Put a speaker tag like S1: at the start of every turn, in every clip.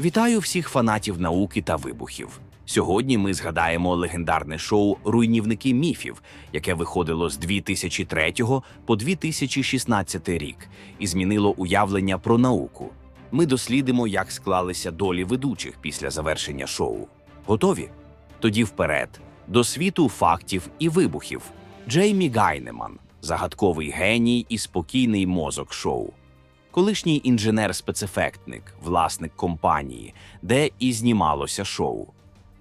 S1: Вітаю всіх фанатів науки та вибухів. Сьогодні ми згадаємо легендарне шоу Руйнівники міфів, яке виходило з 2003 по 2016 рік і змінило уявлення про науку. Ми дослідимо, як склалися долі ведучих після завершення шоу. Готові? Тоді вперед до світу фактів і вибухів. Джеймі Гайнеман, загадковий геній і спокійний мозок шоу. Колишній інженер-спецефектник, власник компанії, де і знімалося шоу.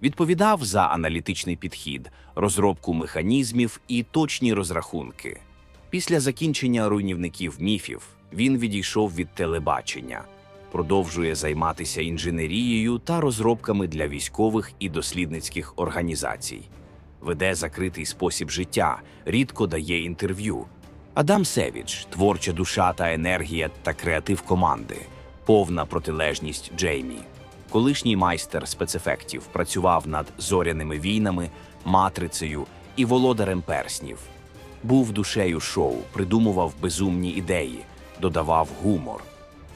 S1: Відповідав за аналітичний підхід, розробку механізмів і точні розрахунки. Після закінчення руйнівників міфів він відійшов від телебачення, продовжує займатися інженерією та розробками для військових і дослідницьких організацій. Веде закритий спосіб життя, рідко дає інтерв'ю. Адам Севідж творча душа та енергія та креатив команди, повна протилежність Джеймі. Колишній майстер спецефектів працював над зоряними війнами, матрицею і володарем перснів. Був душею шоу, придумував безумні ідеї, додавав гумор,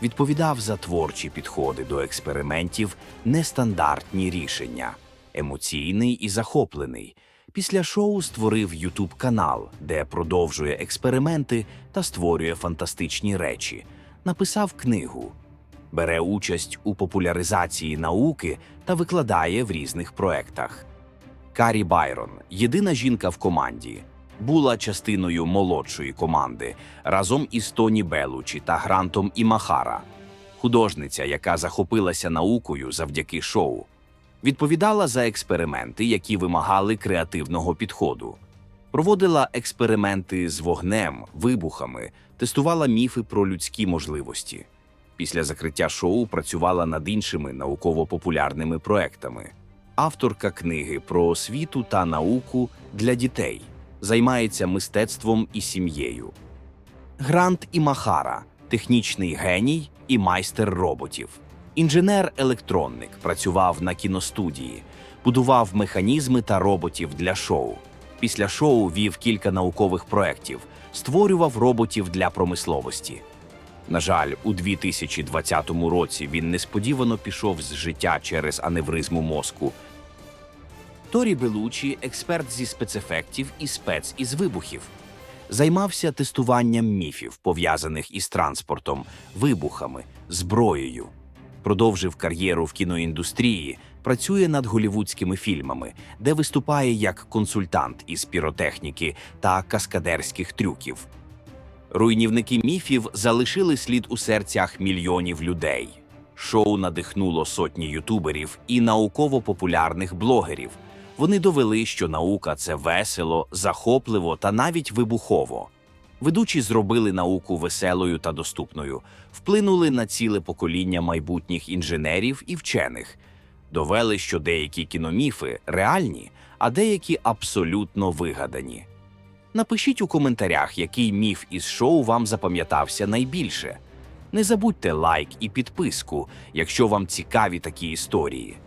S1: відповідав за творчі підходи до експериментів, нестандартні рішення, емоційний і захоплений. Після шоу створив Ютуб канал, де продовжує експерименти та створює фантастичні речі. Написав книгу, бере участь у популяризації науки та викладає в різних проектах. Карі Байрон, єдина жінка в команді, була частиною молодшої команди разом із Тоні Белучі та Грантом Імахара, художниця, яка захопилася наукою завдяки шоу. Відповідала за експерименти, які вимагали креативного підходу. Проводила експерименти з вогнем, вибухами, тестувала міфи про людські можливості. Після закриття шоу працювала над іншими науково-популярними проектами. Авторка книги про освіту та науку для дітей займається мистецтвом і сім'єю. Грант Імахара технічний геній і майстер роботів. Інженер-електронник працював на кіностудії, будував механізми та роботів для шоу. Після шоу вів кілька наукових проєктів, створював роботів для промисловості. На жаль, у 2020 році він несподівано пішов з життя через аневризму мозку. Торі Белучі, експерт зі спецефектів і спец із вибухів, займався тестуванням міфів, пов'язаних із транспортом, вибухами, зброєю. Продовжив кар'єру в кіноіндустрії, працює над голівудськими фільмами, де виступає як консультант із піротехніки та каскадерських трюків. Руйнівники міфів залишили слід у серцях мільйонів людей. Шоу надихнуло сотні ютуберів і науково-популярних блогерів. Вони довели, що наука це весело, захопливо та навіть вибухово. Ведучі зробили науку веселою та доступною, вплинули на ціле покоління майбутніх інженерів і вчених, довели, що деякі кіноміфи реальні, а деякі абсолютно вигадані. Напишіть у коментарях, який міф із шоу вам запам'ятався найбільше. Не забудьте лайк і підписку, якщо вам цікаві такі історії.